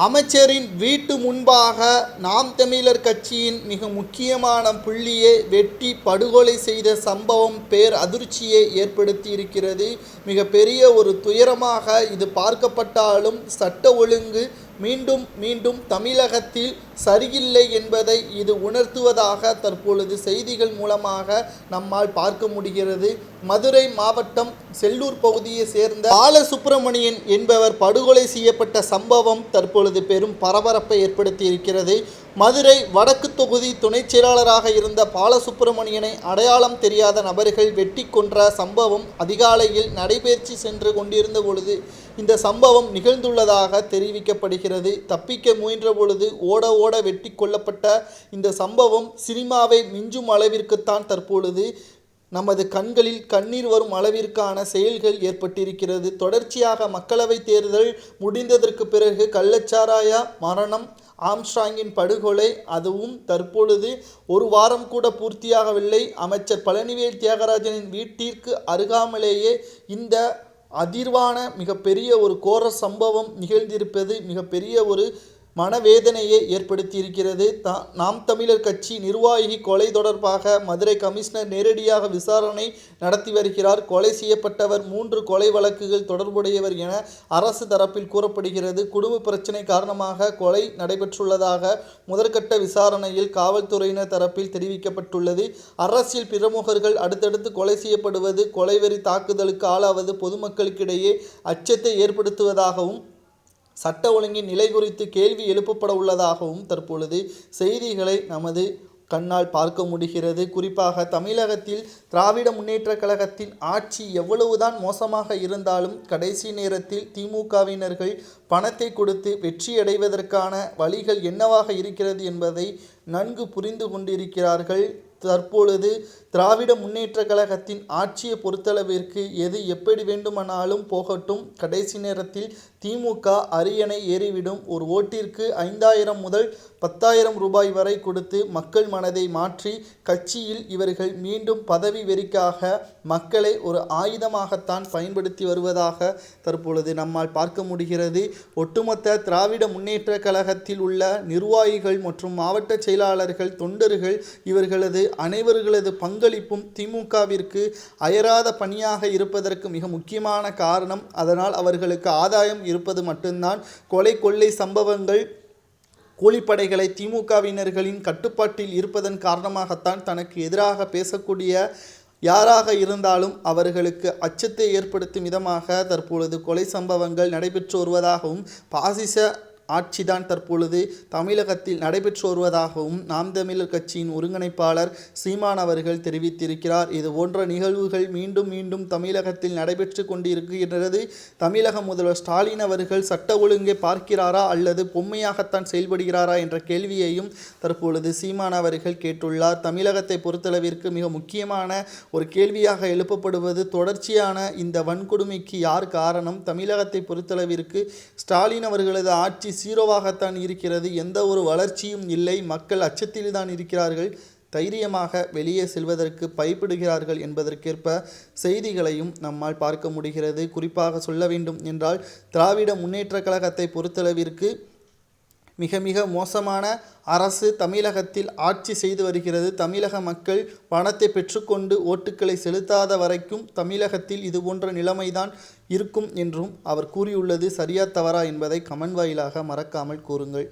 அமைச்சரின் வீட்டு முன்பாக நாம் தமிழர் கட்சியின் மிக முக்கியமான புள்ளியை வெட்டி படுகொலை செய்த சம்பவம் பேர் அதிர்ச்சியை ஏற்படுத்தி இருக்கிறது மிக பெரிய ஒரு துயரமாக இது பார்க்கப்பட்டாலும் சட்ட ஒழுங்கு மீண்டும் மீண்டும் தமிழகத்தில் சரியில்லை என்பதை இது உணர்த்துவதாக தற்பொழுது செய்திகள் மூலமாக நம்மால் பார்க்க முடிகிறது. மதுரை மாவட்டம் செல்லூர் பகுதியை சேர்ந்த பாலசுப்பிரமணியன் என்பவர் படுகொலை செய்யப்பட்ட சம்பவம் தற்பொழுது பெரும் பரபரப்பை ஏற்படுத்தி இருக்கிறது மதுரை வடக்கு தொகுதி துணைச் செயலாளராக இருந்த பாலசுப்பிரமணியனை அடையாளம் தெரியாத நபர்கள் வெட்டி கொன்ற சம்பவம் அதிகாலையில் நடைபயிற்சி சென்று கொண்டிருந்த பொழுது இந்த சம்பவம் நிகழ்ந்துள்ளதாக தெரிவிக்கப்படுகிறது. தப்பிக்க முயன்ற பொழுது ஓட ஓட வெட்டி கொல்லப்பட்ட இந்த சம்பவம் சினிமாவை மிஞ்சும் அளவிற்குத்தான் தற்பொழுது நமது கண்களில் கண்ணீர் வரும் அளவிற்கான செயல்கள் ஏற்பட்டிருக்கிறது. தொடர்ச்சியாக மக்களவைத் தேர்தல் முடிந்ததற்கு பிறகு கள்ளச்சாராய மரணம் ஆம்ஸ்ட்ராங்கின் படுகொலை அதுவும் தற்பொழுது ஒரு வாரம் கூட பூர்த்தியாகவில்லை. அமைச்சர் பழனிவேல் தியாகராஜனின் வீட்டிற்கு அருகாமலேயே இந்த அதிர்வான மிகப்பெரிய ஒரு கோர சம்பவம் நிகழ்ந்திருப்பது மிகப்பெரிய ஒரு மனவேதனையை ஏற்படுத்தியிருக்கிறது. தா நாம் தமிழர் கட்சி நிர்வாகி கொலை தொடர்பாக மதுரை கமிஷனர் நேரடியாக விசாரணை நடத்தி வருகிறார். கொலை செய்யப்பட்டவர் மூன்று கொலை வழக்குகள் தொடர்புடையவர் என அரசு தரப்பில் கூறப்படுகிறது. குடும்ப பிரச்சினை காரணமாக கொலை நடைபெற்றுள்ளதாக முதற்கட்ட விசாரணையில் காவல்துறையினர் தரப்பில் தெரிவிக்கப்பட்டுள்ளது. அரசியல் பிரமுகர்கள் அடுத்தடுத்து கொலை செய்யப்படுவது கொலைவெறி தாக்குதலுக்கு ஆளாவது பொதுமக்களுக்கிடையே அச்சத்தை ஏற்படுத்துவதாகவும் சட்ட ஒழுங்கின் நிலை குறித்து கேள்வி எழுப்பப்பட உள்ளதாகவும் தற்பொழுது செய்திகளை நமது கண்ணால் பார்க்க முடிகிறது. குறிப்பாக தமிழகத்தில் திராவிட முன்னேற்றக் கழகத்தின் ஆட்சி எவ்வளவுதான் மோசமாக இருந்தாலும் கடைசி நேரத்தில் திமுகவினர்கள் பணத்தை கொடுத்து வெற்றியடைவதற்கான வழிகள் என்னவாக இருக்கிறது என்பதை நன்கு புரிந்து கொண்டிருக்கிறார்கள். தற்பொழுது திராவிட முன்னேற்ற கழகத்தின் ஆட்சியை பொறுத்தளவிற்கு எது எப்படி வேண்டுமானாலும் போகட்டும். கடைசி நேரத்தில் திமுக அரியணை ஏறிவிடும். ஒரு ஓட்டிற்கு ஐந்தாயிரம் முதல் பத்தாயிரம் ரூபாய் வரை கொடுத்து மக்கள் மனதை மாற்றி கட்சியில் இவர்கள் மீண்டும் பதவி வெறிக்காக மக்களை ஒரு ஆயுதமாகத்தான் பயன்படுத்தி வருவதாக தற்பொழுது நம்மால் பார்க்க முடிகிறது. ஒட்டுமொத்த திராவிட முன்னேற்ற கழகத்தில் உள்ள நிர்வாகிகள் மற்றும் மாவட்ட செயலாளர்கள் தொண்டர்கள் இவர்களது அனைவர்களது பங்களிப்பும் திமுகவிற்கு அயராத பணியாக இருப்பதற்கு மிக முக்கியமான காரணம் அதனால் அவர்களுக்கு ஆதாயம் இருப்பது மட்டும்தான். கொலை கொள்ளை சம்பவங்கள் கூலிப்படைகளை திமுகவினர்களின் கட்டுப்பாட்டில் இருப்பதன் காரணமாகத்தான் தனக்கு எதிராக பேசக்கூடிய யாராக இருந்தாலும் அவர்களுக்கு அச்சத்தை ஏற்படுத்தும் விதமாக தற்பொழுது கொலை சம்பவங்கள் நடைபெற்று வருவதாகவும் பாசிச ஆட்சிதான் தற்பொழுது தமிழகத்தில் நடைபெற்று வருவதாகவும் நாம் தமிழர் கட்சியின் ஒருங்கிணைப்பாளர் சீமான் அவர்கள் தெரிவித்திருக்கிறார். இது போன்ற நிகழ்வுகள் மீண்டும் மீண்டும் தமிழகத்தில் நடைபெற்று கொண்டிருக்கின்றது. தமிழக முதல்வர் ஸ்டாலின் அவர்கள் சட்ட ஒழுங்கை பார்க்கிறாரா அல்லது பொம்மையாகத்தான் செயல்படுகிறாரா என்ற கேள்வியையும் தற்பொழுது சீமான் அவர்கள் கேட்டுள்ளார். தமிழகத்தை பொறுத்தளவிற்கு மிக முக்கியமான ஒரு கேள்வியாக எழுப்பப்படுவது தொடர்ச்சியான இந்த வன்கொடுமைக்கு யார் காரணம்? தமிழகத்தை பொறுத்தளவிற்கு ஸ்டாலின் அவர்களது ஆட்சி சீரோவாகத்தான் இருக்கிறது. எந்த ஒரு வளர்ச்சியும் இல்லை. மக்கள் அச்சத்தில் தான் இருக்கிறார்கள். தைரியமாக வெளியே செல்வதற்கு பயப்படுகிறார்கள் என்பதற்கேற்ப செய்திகளையும் நம்மால் பார்க்க முடிகிறது. குறிப்பாக சொல்ல வேண்டும் என்றால் திராவிட முன்னேற்ற கழகத்தை பொறுத்தளவிற்கு மிக மிக மோசமான அரசு தமிழகத்தில் ஆட்சி செய்து வருகிறது. தமிழக மக்கள் பணத்தை பெற்றுக்கொண்டு ஓட்டுக்களை செலுத்தாத வரைக்கும் தமிழகத்தில் இது போன்ற நிலைமைதான் இருக்கும் என்றும் அவர் கூறியுள்ளது. சரியா தவறா என்பதை கமன் வாயிலாக மறக்காமல் கூறுங்கள்.